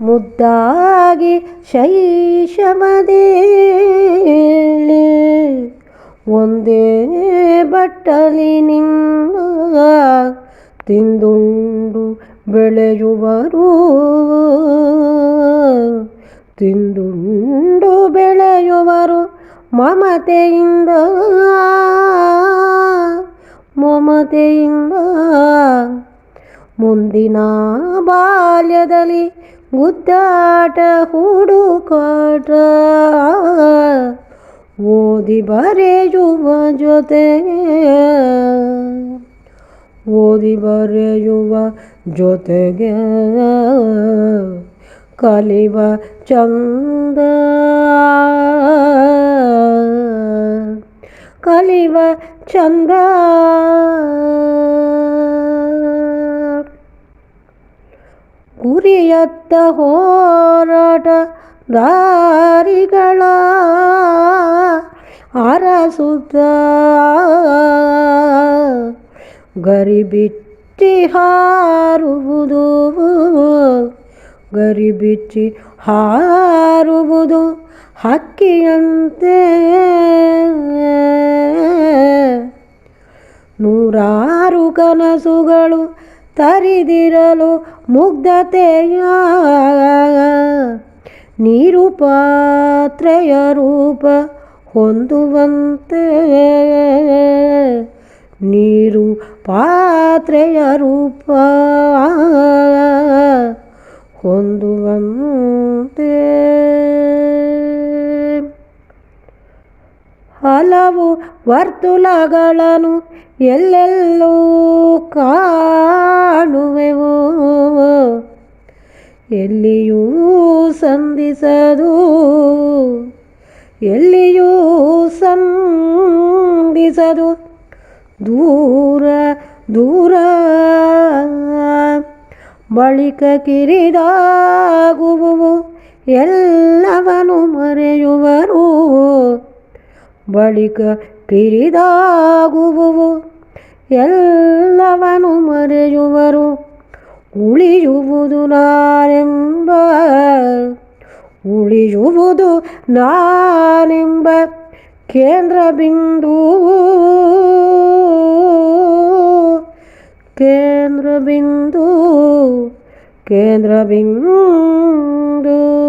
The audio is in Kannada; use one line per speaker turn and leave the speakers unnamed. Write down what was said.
ಮುದ್ದಾಗಿ ಶೈಶವದೇ ಒಂದೇ ಬಟ್ಟಲಿ ನಿನ್ನ ತಿಂದುಂಡು ಬೆಳೆಯುವರು. ತಿಂದುಂಡು ಬೆಳೆಯುವರು ಮಮತೆಯಿಂದ. ಮಮತೆಯಿಂದ ಮುಂದಿನ ಬಾಲ್ಯದಲ್ಲಿ ಗುದ್ದಾಟ ಹುಡುಕಾಟ ಓದಿ ಬರೆಯುವ ಜೊತೆಗೆ ಓದಿ ಬರೆಯುವ ಜೊತೆಗೆ ಕಲಿವ ಚಂದ ಕಲಿವ ಚಂದ ಗುರಿಯತ್ತ ಹೋರಾಟ ದಾರಿಗಳ ಅರಸುತ್ತ ಗರಿಬಿಚ್ಚಿ ಹಾರುವುದು ಗರಿಬಿಚ್ಚಿ ಹಾರುವುದು ಹಕ್ಕಿಯಂತೆ. ನೂರಾರು ಕನಸುಗಳು ತರಿದಿರಲು ಮುಗ್ಧತೆಯ ನೀರು ಪಾತ್ರೆಯ ರೂಪ ಹೊಂದುವಂತೆ ನೀರು ಪಾತ್ರೆಯ ರೂಪ ಹೊಂದುವಂತೆ. ಹಲವು ವರ್ತುಲಗಳನ್ನು ಎಲ್ಲೆಲ್ಲೂ ಕಾಣುವೆವು? ಎಲ್ಲಿಯೂ ಸಂಧಿಸದು. ಎಲ್ಲಿಯೂ ಸಂಧಿಸದು. ದೂರ ದೂರ ಬಳಿಕ ಕಿರಿದಾಗುವು ಎಲ್ಲವನು ಮರೆಯುವರು ಬಳಿಕ ಕಿರಿದಾಗುವು ಎಲ್ಲವನು ಮರೆಯುವರು ಉಳಿಯುವುದು ನಾನೆಂಬ ಉಳಿಯುವುದು ನಾನೆಂಬ ಕೇಂದ್ರ ಬಿಂದು ಕೇಂದ್ರ ಬಿಂದು ಕೇಂದ್ರ ಬಿಂದು